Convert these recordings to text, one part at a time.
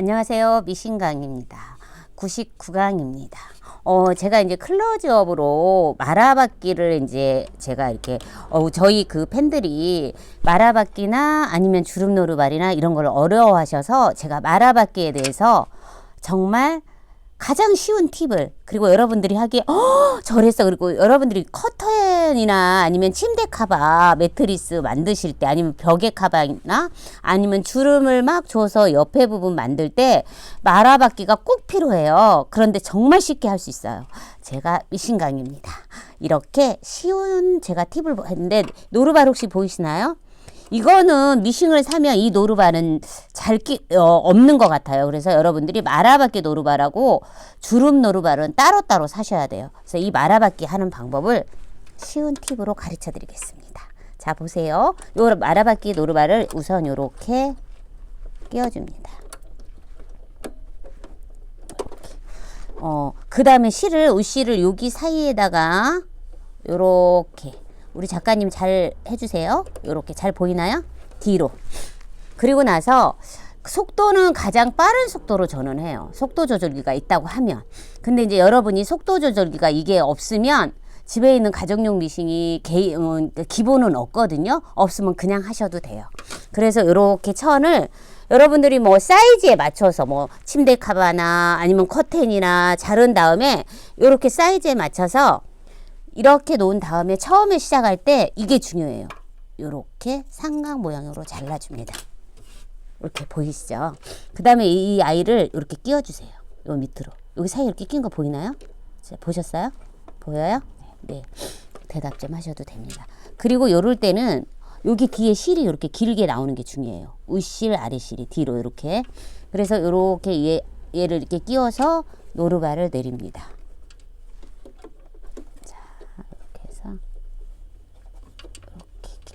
안녕하세요. 미신강입니다. 99강입니다. 어, 제가 이제 클로즈업으로 마라받기를 이제 제가 이렇게, 어, 저희 그 팬들이 마라받기나 아니면 주름 노루발이나 이런 걸 어려워하셔서 제가 마라받기에 대해서 정말 가장 쉬운 팁을 그리고 여러분들이 하기에 어 저랬어. 그리고 여러분들이 커튼이나 아니면 침대 카바 매트리스 만드실 때 아니면 벽에 카바나 아니면 주름을 막 줘서 옆에 부분 만들 때 말아받기가 꼭 필요해요. 그런데 정말 쉽게 할 수 있어요. 제가 미신강입니다. 이렇게 쉬운 제가 팁을 했는데 노루발 혹시 보이시나요? 이거는 미싱을 사면 이 노루발은 잘 끼, 어, 없는 것 같아요. 그래서 여러분들이 마라받기 노루발하고 주름 노루발은 따로따로 사셔야 돼요. 그래서 이 마라받기 하는 방법을 쉬운 팁으로 가르쳐 드리겠습니다. 자, 보세요. 요 마라받기 노루발을 우선 요렇게 끼워줍니다. 어, 그 다음에 실을, 우실을 여기 사이에다가 요렇게 우리 작가님 잘 해주세요. 요렇게 잘 보이나요? 뒤로. 그리고 나서 속도는 가장 빠른 속도로 저는 해요. 속도 조절기가 있다고 하면. 근데 이제 여러분이 속도 조절기가 이게 없으면 집에 있는 가정용 미싱이 개, 어, 기본은 없거든요. 없으면 그냥 하셔도 돼요. 그래서 이렇게 천을 여러분들이 뭐 사이즈에 맞춰서 뭐 침대 카바나 아니면 커튼이나 자른 다음에 이렇게 사이즈에 맞춰서 이렇게 놓은 다음에 처음에 시작할 때 이게 중요해요. 이렇게 삼각 모양으로 잘라줍니다. 이렇게 보이시죠? 그 다음에 이 아이를 이렇게 끼워주세요. 요 밑으로. 여기 사이에 이렇게 낀 거 보이나요? 자, 보셨어요? 보여요? 네. 대답 좀 하셔도 됩니다. 그리고 요럴 때는 여기 뒤에 실이 이렇게 길게 나오는 게 중요해요. 윗실, 아래실이 뒤로 이렇게. 그래서 이렇게 얘, 얘를 이렇게 끼워서 노루발을 내립니다. 이렇게 해서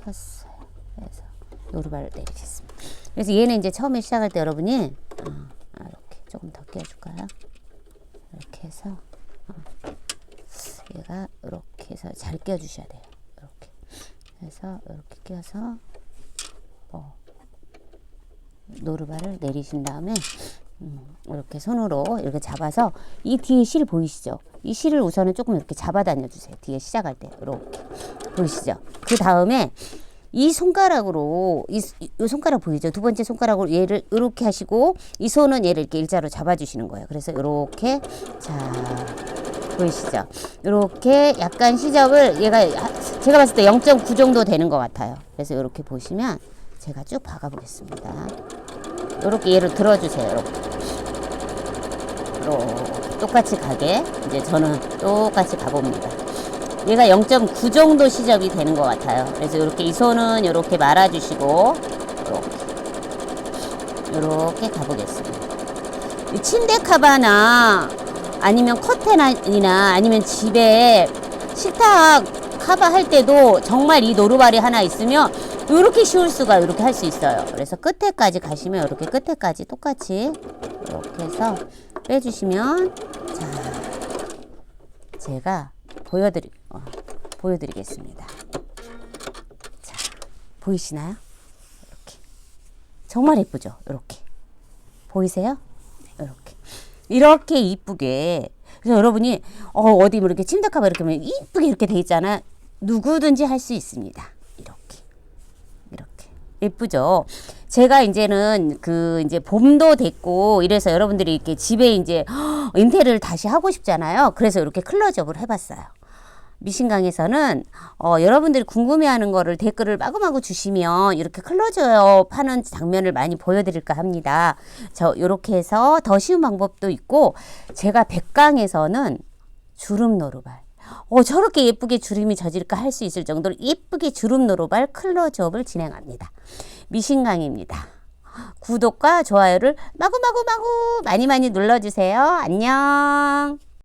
끼웠어요. 그래서 노루발을 내리겠습니다. 그래서 얘는 이제 처음에 시작할 때 여러분이 어, 이렇게 조금 더 끼워줄까요? 이렇게 해서 어, 얘가 이렇게 해서 잘 끼워주셔야 돼요. 이렇게 해서 이렇게 끼워서 어, 노루발을 내리신 다음에 음, 이렇게 손으로 이렇게 잡아서 이 뒤에 실 보이시죠? 이 실을 우선은 조금 이렇게 잡아 다녀 주세요. 뒤에 시작할 때 이렇게 보이시죠? 그 다음에 이 손가락으로 이, 이 손가락 보이죠? 두 번째 손가락으로 얘를 이렇게 하시고 이 손은 얘를 이렇게 일자로 잡아 주시는 거예요. 그래서 이렇게 자 보이시죠? 이렇게 약간 시접을 얘가 하- 제가 봤을 때 0.9 정도 되는 것 같아요. 그래서 이렇게 보시면 제가 쭉 박아 보겠습니다. 이렇게 얘를 들어주세요. 이렇게. 이렇게 똑같이 가게 이제 저는 똑같이 가봅니다. 얘가 0.9 정도 시접이 되는 것 같아요. 그래서 이렇게 이 손은 이렇게 말아주시고 이렇게 이렇게 가보겠습니다. 이 침대 카바나 아니면 커튼이나 아니면 집에 식탁 카바 할 때도 정말 이 노루발이 하나 있으면 이렇게 쉬울 수가 이렇게 할 수 있어요. 그래서 끝에까지 가시면 이렇게 끝에까지 똑같이 이렇게 해서 빼주시면 자 제가 보여드리 어, 보여드리겠습니다. 자 보이시나요? 이렇게 정말 예쁘죠? 이렇게 보이세요? 이렇게 이렇게 이쁘게 그래서 여러분이 어, 어디 뭐 이렇게 침대 카바 이렇게 하면 이쁘게 이렇게 돼 있잖아. 누구든지 할 수 있습니다. 예쁘죠. 제가 이제는 그 이제 봄도 됐고 이래서 여러분들이 이렇게 집에 이제 인테리어를 다시 하고 싶잖아요. 그래서 이렇게 클로즈업을 해봤어요. 미신강에서는 어, 여러분들이 궁금해하는 거를 댓글을 마구마구 주시면 이렇게 클로즈업 하는 장면을 많이 보여드릴까 합니다. 저 이렇게 해서 더 쉬운 방법도 있고 제가 백강에서는 주름 노루발 어, 저렇게 예쁘게 주름이 젖을까 할 수 있을 정도로 예쁘게 주름 노루발 클로즈업을 진행합니다. 미신강입니다. 구독과 좋아요를 마구마구마구 많이 많이 눌러주세요. 안녕.